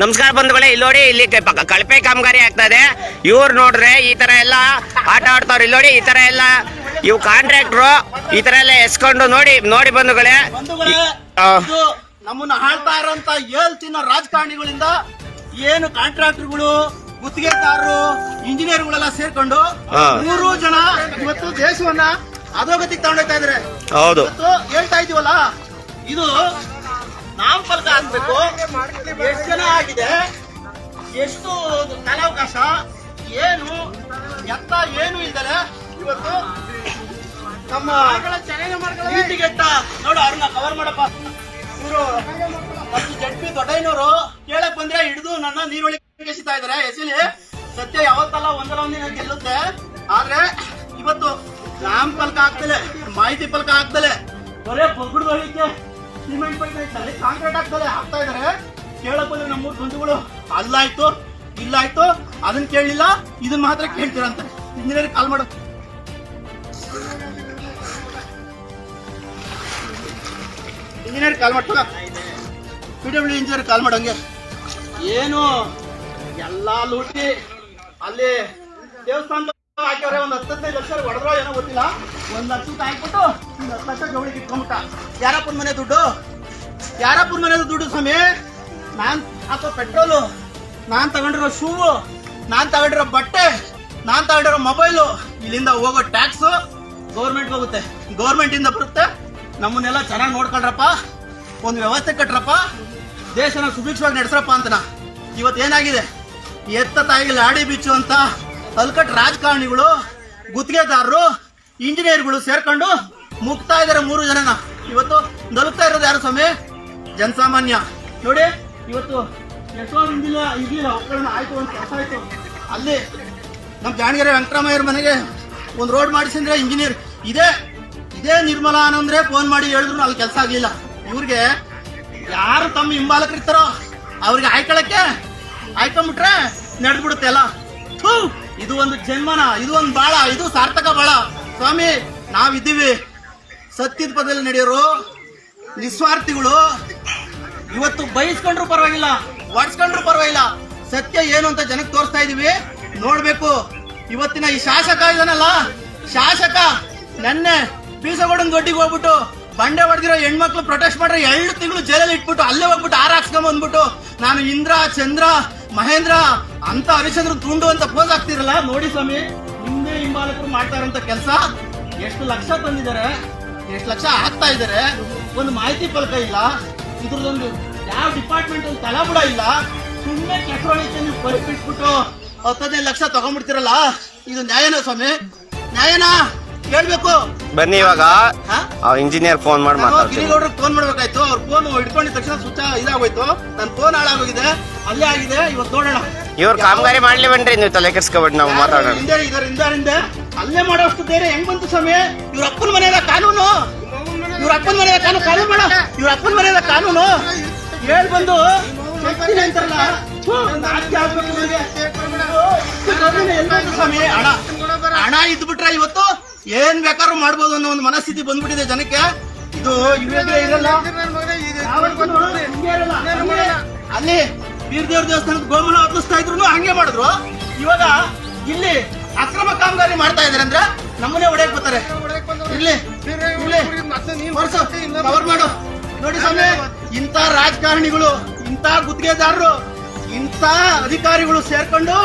ನಮಸ್ಕಾರ ಬಂಧುಗಳೇ ಇಲ್ಲಿ ನೋಡಿ ಇಲ್ಲಿ ಕಳಪೆ ಕಾಮಗಾರಿ ಆಗ್ತಾ ಇದೆ. ಇವ್ರು ನೋಡ್ರೆ ಈ ತರ ಎಲ್ಲ ಆಟ ಆಡ್ತಾವ್ರ ಇಲ್ಲಿ ನೋಡಿ ಈ ತರ ಎಲ್ಲ ಇವ್ ಕಾಂಟ್ರಾಕ್ಟ್ರು ಈ ತರ ಎಲ್ಲ ಎಸ್ಕೊಂಡು ನೋಡಿ ನೋಡಿ ಬಂಧುಗಳೇ. ನಮ್ಮನ್ನ ಆಳ್ತಾ ಇರೋಂತ ಏಳ್ ತಿನ್ನೋ ರಾಜಕಾರಣಿಗಳಿಂದ ಏನು ಕಾಂಟ್ರಾಕ್ಟರ್ಗಳು ಗುತ್ತಿಗೆದಾರರು ಇಂಜಿನಿಯರ್ಗಳೆಲ್ಲ ಸೇರ್ಕೊಂಡು. ಮೂರು ಜನ ಇವತ್ತು ದೇಶವನ್ನ ಅಧೋಗತಿಗೆ ತಗೊಂಡೋಗ್ತಾ ಇದಾರೆ. ಹೌದು. ಹೇಳ್ತಾ ಇದೀವಲ್ಲ ಇದು ನಾಮಫಲಕ ಹಾಕ್ಬೇಕು. ಎಷ್ಟು ಜನ ಆಗಿದೆ? ಎಷ್ಟು ಕಾಲಾವಕಾಶ ಏನು? ಎತ್ತ ಏನು ಇದ್ದಾರೆ ಇವತ್ತು ನಮ್ಮ ನೀತಿಗೆಟ್ಟ ನೋಡು ಅವ್ರನ್ನ ಕವರ್ ಮಾಡಪ್ಪ. ಇವರು ಮತ್ತು ಜಡ್ಪಿ ದೊಡ್ಡಯ್ಯನವರು ಕೇಳಕ್ ಬಂದ್ರೆ ಹಿಡಿದು ನನ್ನ ನೀರೊಳಗೆ ಎಸಿತಾ ಇದಾರೆ ಎಸಿಲಿ ಸತ್ಯ ಯಾವತ್ತಲ್ಲ ಒಂದಲ್ಲ ಒಂದಿನ ಗೆಲ್ಲುತ್ತೆ. ಆದ್ರೆ ಇವತ್ತು ನಾಮ ಫಲಕ ಆಗ್ತಲೇ ಮಾಹಿತಿ ಫಲಕ ಆಗ್ತಲೇ ಬರೇ ಪಗುಡ್ದೊಳಿಕೆ ಸಿಮೆಂಟ್ ಪೈಪ್ ಕಾಂಕ್ರೀಟ್ ಆಗ್ತದೆ ಹಾಕ್ತಾ ಇದಾರೆ. ಕೇಳಕ್ ಬಂದ್ರೆ ನಮ್ಮೂರ್ ಬಂಧುಗಳು, ಅಲ್ಲಾಯ್ತು, ಇಲ್ಲಾಯ್ತು, ಅದನ್ ಕೇಳಲಿಲ್ಲ ಇದನ್ ಮಾತ್ರ ಕೇಳ್ತೀರಂತ ಇಂಜಿನಿಯರ್ ಕಾಲ್ ಮಾಡು. ಇಂಜಿನಿಯರ್ ಕಾಲ್ ಮಾಡ್ತಾರ ಪಿ ಇಂಜಿನಿಯರ್ ಕಾಲ್ ಮಾಡಂಗೆ ಏನು? ಎಲ್ಲಾ ಲೂಟಿ. ಅಲ್ಲಿ ದೇವಸ್ಥಾನದ ಹಾಕ್ಯವ್ರೆ ಒಂದ್ ಹತ್ತೈದು ಲಕ್ಷ ಹೊಡೆದ್ರೋ ಏನೋ ಗೊತ್ತಿಲ್ಲ. ಒಂದ್ ತಾಯಿ ಹಾಕ್ಬಿಟ್ಟು ಒಂದು ಹತ್ತು ಲಕ್ಷ ಜವಳಿಗೆ ಇಟ್ಕೊಂಬಿಟ್ಟ ಯಾರಪ್ಪನ ಮನೆ ದುಡ್ಡು? ಯಾರಪ್ಪನ ಮನೆ ದುಡ್ಡು ಸ್ವಾಮಿ? ನಾನ್ ಹಾಕೋ ಪೆಟ್ರೋಲು, ನಾನ್ ತಗೊಂಡಿರೋ ಶೂ ನಾನ್ ತಗೊಂಡಿರೋ ಬಟ್ಟೆ, ನಾನ್ ತಗೊಂಡಿರೋ ಮೊಬೈಲು, ಇಲ್ಲಿಂದ ಹೋಗೋ ಟ್ಯಾಕ್ಸ್ ಗೌರ್ಮೆಂಟ್ ಹೋಗುತ್ತೆ. ಗೌರ್ಮೆಂಟ್ ಇಂದ ಬರುತ್ತೆ. ನಮ್ಮನ್ನೆಲ್ಲ ಚೆನ್ನಾಗಿ ನೋಡ್ಕೊಂಡ್ರಪ್ಪ ಒಂದು ವ್ಯವಸ್ಥೆ ಕಟ್ರಪ್ಪ. ದೇಶನ ಸುಭಿಕ್ಷವಾಗಿ ನಡೆಸ್ರಪ್ಪ ಅಂತನ ಇವತ್ತು ಏನಾಗಿದೆ ಎತ್ತ ತಾಯಿಗೆ ಲಾಡಿ ಬಿಚ್ಚು ಅಂತ ಅಲ್ಕಟ್ ರಾಜಕಾರಣಿಗಳು ಗುತ್ತಿಗೆದಾರರು ಇಂಜಿನಿಯರ್ಗಳು ಸೇರ್ಕೊಂಡು ಮುಗ್ತಾ ಇದಾರೆ ಮೂರು ಜನನ. ಇವತ್ತು ನಲುಗ್ತಾ ಇರೋದು ಯಾರು ಸ್ವಾಮಿ? ಜನಸಾಮಾನ್ಯ. ನೋಡಿ ಇವತ್ತು ಈಗಿಲ್ಲ ಒಕ್ಕಳನ್ನ ಆಯ್ತು ಒಂದು ಕೆಲಸ ಆಯ್ತು. ಅಲ್ಲಿ ನಮ್ಮ ಜಾಣಗೆರೆ ವೆಂಕಟರಾಮಯ್ಯರ ಮನೆಗೆ ಒಂದು ರೋಡ್ ಮಾಡಿಸಿದ್ರೆ ಇಂಜಿನಿಯರ್. ಇದೇ ಇದೇ ನಿರ್ಮಲಾ ಅನ್ನಂದ್ರೆ ಫೋನ್ ಮಾಡಿ ಹೇಳಿದ್ರು ಅಲ್ಲಿ ಕೆಲಸ ಆಗಲಿಲ್ಲ. ಇವ್ರಿಗೆ ಯಾರು ತಮ್ಮ ಹಿಂಬಾಲಕರಿರ್ತಾರೋ ಅವ್ರಿಗೆ ಆಯ್ಕೊಳಕ್ಕೆ ಆಯ್ಕೊಂಬಿಟ್ರೆ ನಡೆದ್ಬಿಡುತ್ತೆ ಅಲ್ಲ. ಥು, ಇದು ಒಂದು ಜನ್ಮನ, ಇದು ಒಂದು ಬಾಳ, ಇದು ಸಾರ್ಥಕ ಬಾಳ. ಸ್ವಾಮಿ, ನಾವಿದ್ದೀವಿ. ಸತ್ಯದ ಪದದಲ್ಲಿ ನಡೆಯೋರು ನಿಸ್ವಾರ್ಥಿಗಳು ಇವತ್ತು ಬಯಸ್ಕೊಂಡ್ರು ಪರವಾಗಿಲ್ಲ, ಒಡ್ಸ್ಕೊಂಡ್ರು ಪರವಾಗಿಲ್ಲ. ಸತ್ಯ ಏನು ಅಂತ ಜನಕ್ಕೆ ತೋರಿಸ್ತಾ ಇದೀವಿ. ನೋಡ್ಬೇಕು. ಇವತ್ತಿನ ಈ ಶಾಸಕ ಇದನ್ನಲ್ಲ ಶಾಸಕ ನೆನ್ನೆ ಬೀಸಗೌಡನ್ ದೊಡ್ಡಿಗೆ ಹೋಗ್ಬಿಟ್ಟು ಬಂಡೆ ಹೊಡೆದಿರೋ ಹೆಣ್ಮಕ್ಳು ಪ್ರೊಟೆಸ್ಟ್ ಮಾಡ್ರೆ ಎರಡು ತಿಂಗಳು ಜೈಲಲ್ಲಿ ಇಟ್ಬಿಟ್ಟು ಅಲ್ಲೇ ಹೋಗ್ಬಿಟ್ಟು ಆರ್ ಬಂದ್ಬಿಟ್ಟು, ನಾನು ಇಂದ್ರ, ಚಂದ್ರ, ಮಹೇಂದ್ರ ಅಂತ ಹರಿಶ್ಚಂದ್ರ ತುಂಡು ಅಂತ ಪೋಸ್ ಆಗ್ತಿರಲ್ಲ ನೋಡಿ ಸ್ವಾಮಿ ಹಿಂದೆ ಹಿಂಬಾಲಕರು ಮಾಡ್ತಾ ಇರೋಂಥ ಕೆಲಸ. ಎಷ್ಟು ಲಕ್ಷ ತಂದಿದ್ದಾರೆ ಎಷ್ಟು ಲಕ್ಷ ಆಗ್ತಾ ಇದ್ದಾರೆ ಒಂದು ಮಾಹಿತಿ ಫಲಕ ಇಲ್ಲ. ಇದ್ರದೊಂದು ಯಾವ ಡಿಪಾರ್ಟ್ಮೆಂಟ್ ಒಂದು ಬಿಡ ಇಲ್ಲ. ಸುಮ್ಮನೆ ಕೆಸರೊಳಿಕೆ ನೀವು ಪರಿಪಿಟ್ಬಿಟ್ಟು ಹತ್ತದೈದು ಲಕ್ಷ ತಗೊಂಡ್ಬಿಡ್ತಿರಲ್ಲ? ಇದು ನ್ಯಾಯನಾ ಸ್ವಾಮಿ? ನ್ಯಾಯನಾ? ಕೇಳ್ಬೇಕು ಬನ್ನಿ ಇವಾಗ? ಇಂಜಿನಿಯರ್ ಫೋನ್ ಮಾಡಿ ಗಿರಿಗೌಡ್ರಿಗೆ ಫೋನ್ ಮಾಡ್ಬೇಕಾಯ್ತು. ಅವ್ರ ಫೋನ್ ಹಿಡ್ಕೊಂಡಿದ ತಕ್ಷಣ ಸುತ್ತ ಇದಾಗೋಯ್ತು. ನನ್ನ ಫೋನ್ ಹಾಳಾಗೋಗಿದೆ. ಅಲ್ಲೇ ಆಗಿದೆ. ಇವತ್ತು ನೋಡೋಣ. ಇವ್ರು ಕಾಮಗಾರಿ ಮಾಡ್ಲಿ ಬನ್ರಿ ನೀವು ತಲೆ ಕೆಡ್ಸ್ಕೊಬೇಡಿ ನಾವು ಮಾತಾಡೋಣ. ಹಿಂದೆ ಇದರ ಹಿಂದೆ ಅಲ್ಲೇ ಮಾಡೋಷ್ಟು ಧೈರ್ಯ ಹೆಂಗ್ ಬಂತು ಸ್ವಾಮಿ? ಇವ್ರ ಅಪ್ಪನ ಮನೆಯ ಕಾನೂನು. ಇವ್ರ ಅಪ್ಪನ ಮನೆಯ ಕಾನೂನು ಕಾನೂನು ಬೇಡ ಇವ್ರ ಅಪ್ಪನ ಮನೆಯ ಕಾನೂನು. ಹೇಳ್ ಬಂದು ಶಕ್ತಿನೇ ಅಂತಾರಲ್ಲ. ಥು, ಆಗ್ಬೇಕು ಹಣ. ಇದ್ಬಿಟ್ರೆ ಇವತ್ತು ಏನ್ ಬೇಕಾದ್ರೂ ಮಾಡ್ಬೋದು ಅನ್ನೋ ಒಂದು ಮನಸ್ಥಿತಿ ಬಂದ್ಬಿಟ್ಟಿದೆ ಜನಕ್ಕೆ. ಇದು ಇವಾಗ ಇರಲ್ಲ. ಅಲ್ಲಿ ವೀರದೇವ್ರ ದೇವಸ್ಥಾನದ ಗೋಮನ ಹತ್ತಿಸ್ತಾ ಇದ್ರು ಹಂಗೆ ಮಾಡಿದ್ರು. ಇವಾಗ ಇಲ್ಲಿ ಅಕ್ರಮ ಕಾಮಗಾರಿ ಮಾಡ್ತಾ ಇದಾರೆ ಅಂದ್ರೆ ನಮ್ಮನೆ ಒಡೆಯಕ್ ಬರ್ತಾರೆ. ಇಲ್ಲಿ ಕವರ್ ಮಾಡು. ನೋಡಿ ಸ್ವಾಮಿ, ಇಂಥ ರಾಜಕಾರಣಿಗಳು, ಇಂಥ ಗುತ್ತಿಗೆದಾರರು, ಇಂಥ ಅಧಿಕಾರಿಗಳು ಸೇರ್ಕೊಂಡು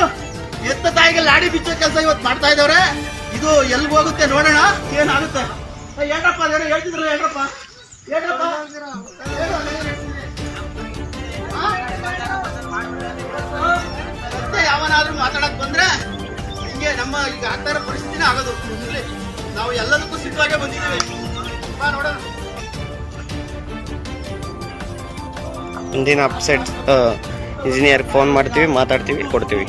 ಎತ್ತ ತಾಯಿಗೆ ಲಾಡಿ ಬಿಚ್ಚೋ ಕೆಲಸ ಇವತ್ತು ಮಾಡ್ತಾ ಇದಾವ್ರೆ ಇದು ಎಲ್ಲಿ ಹೋಗುತ್ತೆ ನೋಡೋಣ, ಏನಾಗುತ್ತೆ. ಹೇಳ್ರಪ್ಪ ಹೇಳ್ತಿದ್ರು ಹೇಳ್ರಪ್ಪ ಹೇಳ್ರಪ್ಪ ನಮ್ಮ ಈಗ ಆಗ್ತಾ ಇರೋ ಪರಿಸ್ಥಿತಿನೇ ಆಗೋದು. ನಾವು ಎಲ್ಲದಕ್ಕೂ ಸಿದ್ಧವಾಗೇ ಬಂದಿದ್ದೇವೆ. ಬಾ, ನೋಡೋಣ. ಮುಂದಿನ ಅಪ್ಸೆಟ್ ಇಂಜಿನಿಯರ್ ಫೋನ್ ಮಾಡ್ತೀವಿ, ಮಾತಾಡ್ತೀವಿ, ಕೊಡ್ತೀವಿ.